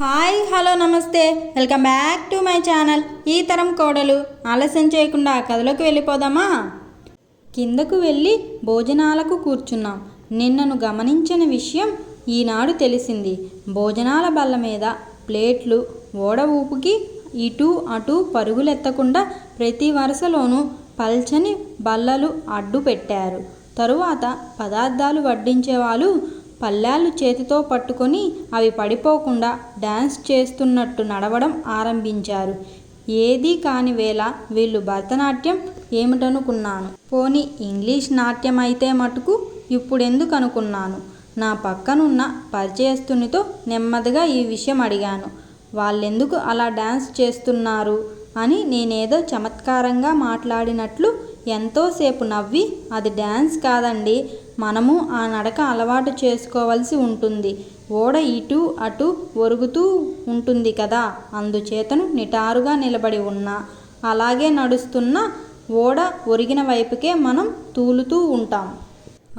Hi hello నమస్తే. Welcome back to my channel. ఈ తరం కోడలు ఆలస్యం చేయకుండా కథలోకి వెళ్ళిపోదామా? కిందకు వెళ్ళి భోజనాలకు కూర్చున్నాం. నిన్నను గమనించిన విషయం ఈనాడు తెలిసింది. భోజనాల బల్ల మీద ప్లేట్లు ఓడ ఊపుకి ఇటు అటు పరుగులెత్తకుండా ప్రతి వరుసలోనూ పల్చని బల్లలు అడ్డు పెట్టారు తరువాత పదార్థాలు వడ్డించేవాళ్ళు పళ్ళాలు చేతితో పట్టుకొని అవి పడిపోకుండా డ్యాన్స్ చేస్తున్నట్టు నడవడం ఆరంభించారు. ఏదీ కాని వేళ వీళ్ళు భరతనాట్యం ఏమిటనుకున్నాను. పోనీ ఇంగ్లీష్ నాట్యం అయితే మటుకు ఇప్పుడెందుకు అనుకున్నాను నా పక్కనున్న పరిచయస్తునితో నెమ్మదిగా ఈ విషయం అడిగాను. వాళ్ళెందుకు అలా డ్యాన్స్ చేస్తున్నారు? అని నేనేదో చమత్కారంగా మాట్లాడినట్లు ఎంతోసేపు నవ్వి అది డ్యాన్స్ కాదండి మనము ఆ నడక అలవాటు చేసుకోవలసి ఉంటుంది. ఓడ ఇటు అటు ఒరుగుతూ ఉంటుంది కదా. అందుచేతను నిటారుగా నిలబడి ఉన్నా అలాగే నడుస్తున్న ఓడ ఒరిగిన వైపుకే మనం తూలుతూ ఉంటాం.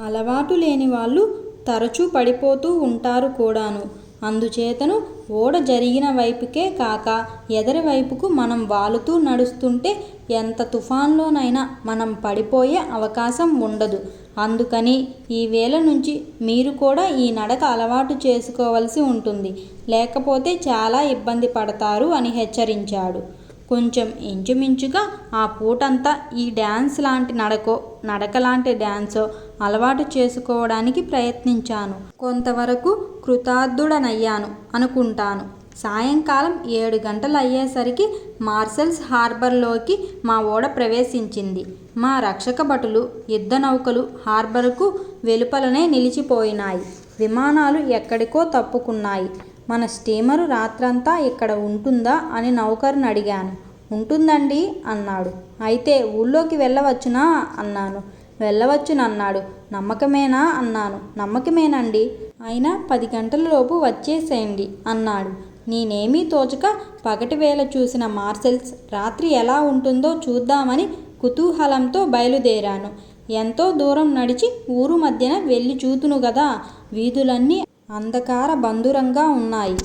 అలవాటు లేని వాళ్ళు తరచూ పడిపోతూ ఉంటారు కూడాను. అందుచేతను ఓడ జరిగిన వైపుకే కాక ఎదరి వైపుకు మనం వాలుతూ నడుస్తుంటే ఎంత తుఫాన్లోనైనా మనం పడిపోయే అవకాశం ఉండదు. అందుకని ఈ వేళ నుంచి మీరు కూడా ఈ నడక అలవాటు చేసుకోవలసి ఉంటుంది. లేకపోతే చాలా ఇబ్బంది పడతారు అని హెచ్చరించాడు. కొంచెం ఇంచుమించుగా ఆ పూటంతా ఈ డ్యాన్స్ లాంటి నడకో నడక లాంటి డ్యాన్సో అలవాటు చేసుకోవడానికి ప్రయత్నించాను. కొంతవరకు కృతార్థుడనయ్యాను అనుకుంటాను. సాయంకాలం ఏడు గంటలు అయ్యేసరికి మార్సెల్స్ హార్బర్లోకి మా ఓడ ప్రవేశించింది. మా రక్షక భటులు యుద్ధ నౌకలు హార్బర్కు వెలుపలనే నిలిచిపోయినాయి. విమానాలు ఎక్కడికో తప్పుకున్నాయి. మన స్టీమరు రాత్రంతా ఇక్కడ ఉంటుందా అని నౌకరుని అడిగాను. ఉంటుందండి అన్నాడు. అయితే ఊళ్ళోకి వెళ్ళవచ్చునా అన్నాను. వెళ్ళవచ్చునన్నాడు. నమ్మకమేనా అన్నాను. నమ్మకమేనండి. అయినా పది గంటలలోపు వచ్చేసేయండి అన్నాడు. నేనేమీ తోచక పగటివేళ చూసిన మార్సెల్స్ రాత్రి ఎలా ఉంటుందో చూద్దామని కుతూహలంతో బయలుదేరాను. ఎంతో దూరం నడిచి ఊరు మధ్యన వెళ్ళి చూతును గదా. వీధులన్నీ అంధకార బంధురంగా ఉన్నాయి.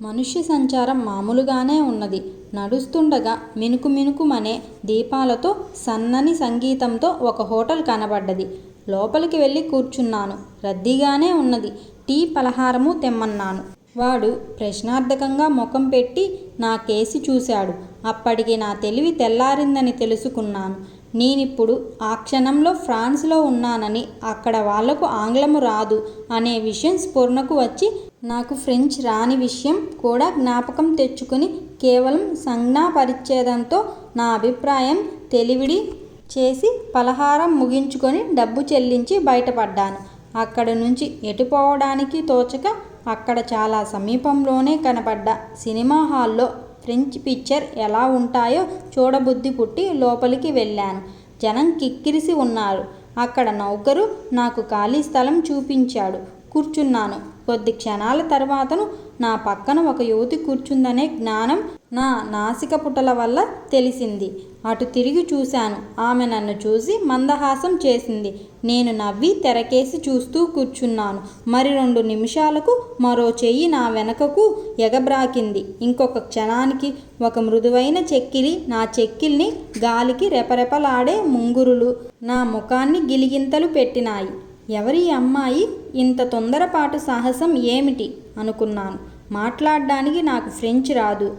మనుష్య సంచారం మామూలుగానే ఉన్నది. నడుస్తుండగా మినుకు మినుకుమనే దీపాలతో సన్నని సంగీతంతో ఒక హోటల్ కనబడ్డది. లోపలికి వెళ్ళి కూర్చున్నాను. రద్దీగానే ఉన్నది. టీ పలహారము తెమ్మన్నాను. వాడు ప్రశ్నార్థకంగా ముఖం పెట్టి నా కేసి చూశాడు. అప్పటికి నా తెలివి తెల్లారిందని తెలుసుకున్నాను. నేనిప్పుడు ఆ క్షణంలో ఫ్రాన్స్లో ఉన్నానని అక్కడ వాళ్ళకు ఆంగ్లము రాదు అనే విషయం స్ఫురణకు వచ్చి నాకు ఫ్రెంచ్ రాని విషయం కూడా జ్ఞాపకం తెచ్చుకుని కేవలం సంజ్ఞాపరిచ్ఛేదంతో నా అభిప్రాయం తెలివిడి చేసి పలహారం ముగించుకొని డబ్బు చెల్లించి బయటపడ్డాను. అక్కడ నుంచి ఎటుపోవడానికి తోచక అక్కడ చాలా సమీపంలోనే కనపడ్డ సినిమా హాల్లో ఫ్రెంచ్ పిక్చర్ ఎలా ఉంటాయో చూడబుద్ధి పుట్టి లోపలికి వెళ్ళాను. జనం కిక్కిరిసి ఉన్నారు. అక్కడ నౌకరు నాకు ఖాళీ స్థలం చూపించాడు. కూర్చున్నాను. కొద్ది క్షణాల తర్వాతను నా పక్కన ఒక యువతి కూర్చుందనే జ్ఞానం నా నాసిక పుటల వల్ల తెలిసింది. అటు తిరిగి చూశాను. ఆమె నన్ను చూసి మందహాసం చేసింది. నేను నవ్వి తెరకేసి చూస్తూ కూర్చున్నాను. మరి రెండు నిమిషాలకు మరో చెయ్యి నా వెనకకు ఎగబ్రాకింది. ఇంకొక క్షణానికి ఒక మృదువైన చెక్కిలి నా చెక్కిల్ని గాలికి రెపరెపలాడే ముంగురులు నా ముఖాన్ని గిలిగింతలు పెట్టినాయి. ఎవరి అమ్మాయి ఇంత తొందరపాటు సాహసం ఏమిటి? అనుకున్నాను. మాట్లాడడానికి నాకు ఫ్రెంచ్ రాదు.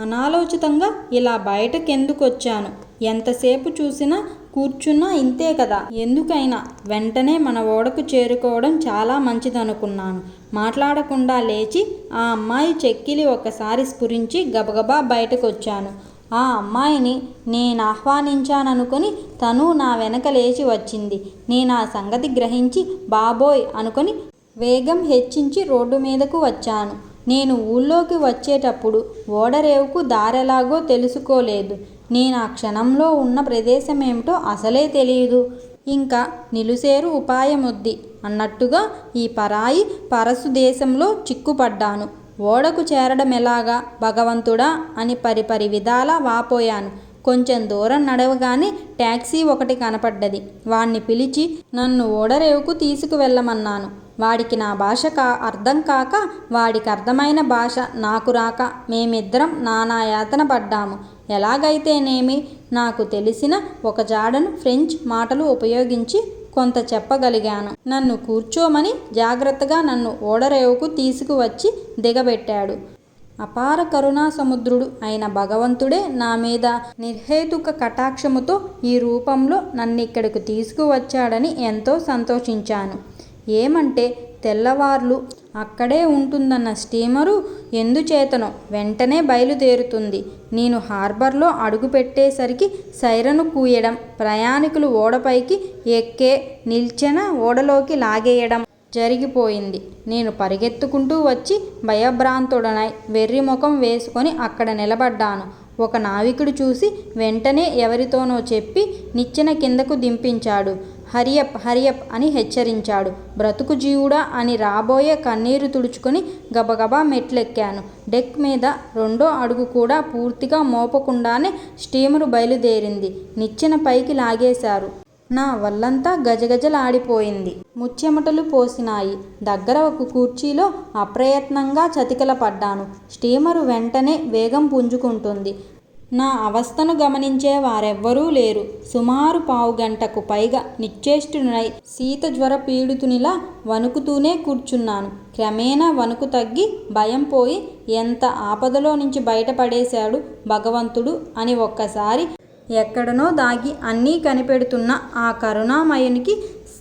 అనాలోచితంగా ఇలా బయటకెందుకొచ్చాను? ఎంతసేపు చూసినా కూర్చున్నా ఇంతే కదా? ఎందుకైనా? వెంటనే మన ఓడకు చేరుకోవడం చాలా మంచిదనుకున్నాను. మాట్లాడకుండా లేచి ఆ అమ్మాయి చెక్కిలి ఒకసారి స్ఫురించి గబగబా బయటకొచ్చాను. ఆ అమ్మాయిని నేను ఆహ్వానించాననుకొని తను నా వెనక లేచి వచ్చింది. నేను ఆ సంగతి గ్రహించి బాబోయ్ అనుకొని వేగం హెచ్చించి రోడ్డు మీదకు వచ్చాను. నేను ఊళ్ళోకి వచ్చేటప్పుడు ఓడరేవుకు దారెలాగో తెలుసుకోలేదు. నేను ఆ క్షణంలో ఉన్న ప్రదేశమేమిటో అసలే తెలియదు ఇంకా నిలుసేరు ఉపాయముద్ది అన్నట్టుగా ఈ పరాయి పరసు దేశంలో చిక్కుపడ్డాను. ఓడకు చేరడం ఎలాగా? భగవంతుడా? అని పరిపరి విధాలా వాపోయాను. కొంచెం దూరం నడవగానే ట్యాక్సీ ఒకటి కనపడ్డది. వాణ్ణి పిలిచి నన్ను ఓడరేవుకు తీసుకువెళ్ళమన్నాను. వాడికి నా భాష కా అర్థం కాక వాడికి అర్థమైన భాష నాకు రాక మేమిద్దరం నానా యాతన పడ్డాము. ఎలాగైతేనేమి? నాకు తెలిసిన ఒక జాడను ఫ్రెంచ్ మాటలు ఉపయోగించి కొంత చెప్పగలిగాను. నన్ను కూర్చోమని జాగ్రత్తగా నన్ను ఓడరేవుకు తీసుకువచ్చి దిగబెట్టాడు. అపార కరుణా సముద్రుడు అయిన భగవంతుడే నా మీద నిర్హేతుక కటాక్షముతో ఈ రూపంలో నన్నిక్కడికి తీసుకువచ్చాడని ఎంతో సంతోషించాను. ఏమంటే తెల్లవార్లు అక్కడే ఉంటుందన్న స్టీమరు ఎందుచేతనో వెంటనే బయలుదేరుతుంది. నేను హార్బర్లో అడుగుపెట్టేసరికి సైరను కూయడం ప్రయాణికులు ఓడపైకి ఎక్కే నిల్చెన ఓడలోకి లాగేయడం జరిగిపోయింది. నేను పరిగెత్తుకుంటూ వచ్చి భయభ్రాంతుడనై వెర్రి ముఖం వేసుకొని అక్కడ నిలబడ్డాను. ఒక నావికుడు చూసి వెంటనే ఎవరితోనో చెప్పి నిచ్చెన కిందకు దింపించాడు. హరియప్ హరియప్ అని హెచ్చరించాడు. బ్రతుకు జీవుడా అని రాబోయే కన్నీరు తుడుచుకొని గబగబా మెట్లెక్కాను. డెక్ మీద రెండో అడుగు కూడా పూర్తిగా మోపకుండానే స్టీమరు బయలుదేరింది. నిచ్చెన పైకి లాగేశారు. నా వల్లంతా గజగజలాడిపోయింది. ముచ్చెమటలు పోసినాయి. దగ్గర ఒక కుర్చీలో అప్రయత్నంగా చతికిల పడ్డాను స్టీమరు వెంటనే వేగం పుంజుకుంటుంది. నా అవస్థను గమనించే వారెవ్వరూ లేరు. సుమారు పావు గంటకు పైగా నిశ్చేష్టునై శీత జ్వర పీడితునిలా వణుకుతూనే కూర్చున్నాను. క్రమేణా వణుకు తగ్గి భయం పోయి ఎంత ఆపదలో నుంచి బయటపడేశాడు భగవంతుడు అని ఒక్కసారి ఎక్కడనో దాగి అన్నీ కనిపెడుతున్న ఆ కరుణామయునికి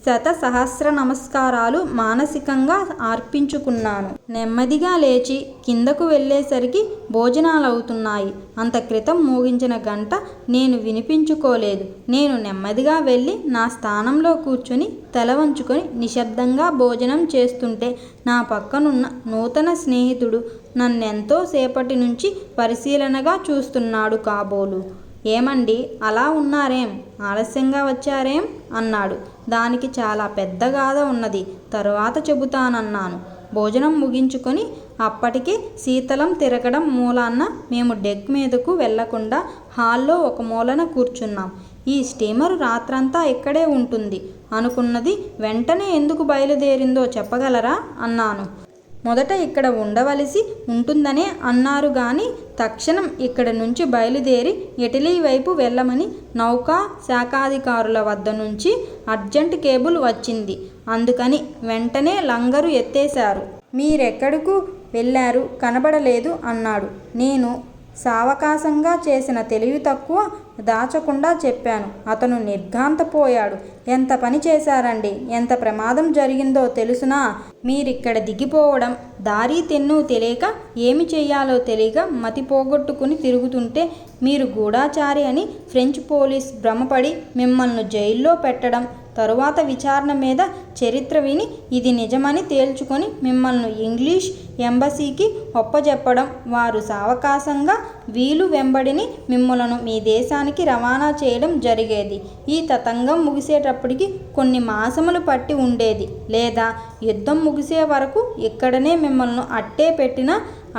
శత సహస్ర నమస్కారాలు మానసికంగా అర్పించుకున్నాను. నెమ్మదిగా లేచి కిందకు వెళ్ళేసరికి భోజనాలవుతున్నాయి. అంత క్రితం మోగించిన గంట నేను వినిపించుకోలేదు. నేను నెమ్మదిగా వెళ్ళి నా స్థానంలో కూర్చుని తల వంచుకొని నిశ్శబ్దంగా భోజనం చేస్తుంటే నా పక్కనున్న నూతన స్నేహితుడు నన్నెంతో సేపటి నుంచి పరిశీలనగా చూస్తున్నాడు కాబోలు. ఏమండి? అలా ఉన్నారేం? ఆలస్యంగా వచ్చారేం? అన్నాడు. దానికి చాలా పెద్ద గాథ ఉన్నది. తరువాత చెబుతానన్నాను. భోజనం ముగించుకొని అప్పటికే శీతలం తిరగడం మూలాన్న మేము డెక్ మీదకు వెళ్ళకుండా హాల్లో ఒక మూలన కూర్చున్నాం. ఈ స్టీమరు రాత్రంతా ఇక్కడే ఉంటుంది. అనుకున్నది వెంటనే ఎందుకు బయలుదేరిందో చెప్పగలరా? అన్నాను. మొదట ఇక్కడ ఉండవలసి ఉంటుందనే అన్నారు గాని తక్షణం ఇక్కడ నుంచి బయలుదేరి ఇటలీ వైపు వెళ్ళమని నౌకా శాఖాధికారుల వద్ద నుంచి అర్జెంట్ కేబుల్ వచ్చింది. అందుకని వెంటనే లంగరు ఎత్తేశారు. మీరెక్కడకు వెళ్ళారు? కనబడలేదు అన్నాడు. నేను సావకాశంగా చేసిన తెలివి తక్కువ దాచకుండా చెప్పాను. అతను నిర్ఘాంతపోయాడు. ఎంత పని చేశారండి? ఎంత ప్రమాదం జరిగిందో తెలుసునా? మీరిక్కడ దిగిపోవడం దారి తెన్ను తెలియక ఏమి చేయాలో తెలియక మతి పోగొట్టుకుని తిరుగుతుంటే మీరు గూఢాచారి అని ఫ్రెంచ్ పోలీస్ భ్రమపడి మిమ్మల్ని జైల్లో పెట్టడం తరువాత విచారణ మీద చరిత్ర విని ఇది నిజమని తేల్చుకొని మిమ్మల్ని ఇంగ్లీష్ ఎంబసీకి ఒప్పజెప్పడం వారు సావకాశంగా వీలు వెంబడిని మిమ్మలను మీ దేశానికి రవాణా చేయడం జరిగేది. ఈ తతంగం ముగిసేటప్పటికి కొన్ని మాసములు పట్టి ఉండేది. లేదా యుద్ధం ముగిసే వరకు ఇక్కడనే మిమ్మల్ని అట్టే పెట్టిన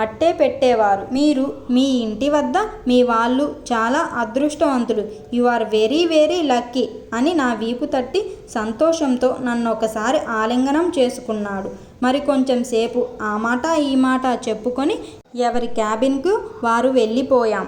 అట్టే పెట్టేవారు. మీరు మీ ఇంటి వద్ద మీ వాళ్ళు చాలా అదృష్టవంతులు. You are very very lucky అని నా వీపు తట్టి సంతోషంతో నన్ను ఒకసారి ఆలింగనం చేసుకున్నాడు. మరి కొంచెం సేపు ఆ మాట ఈ మాట చెప్పుకొని ఎవరి క్యాబిన్కు వారు వెళ్ళిపోయాం.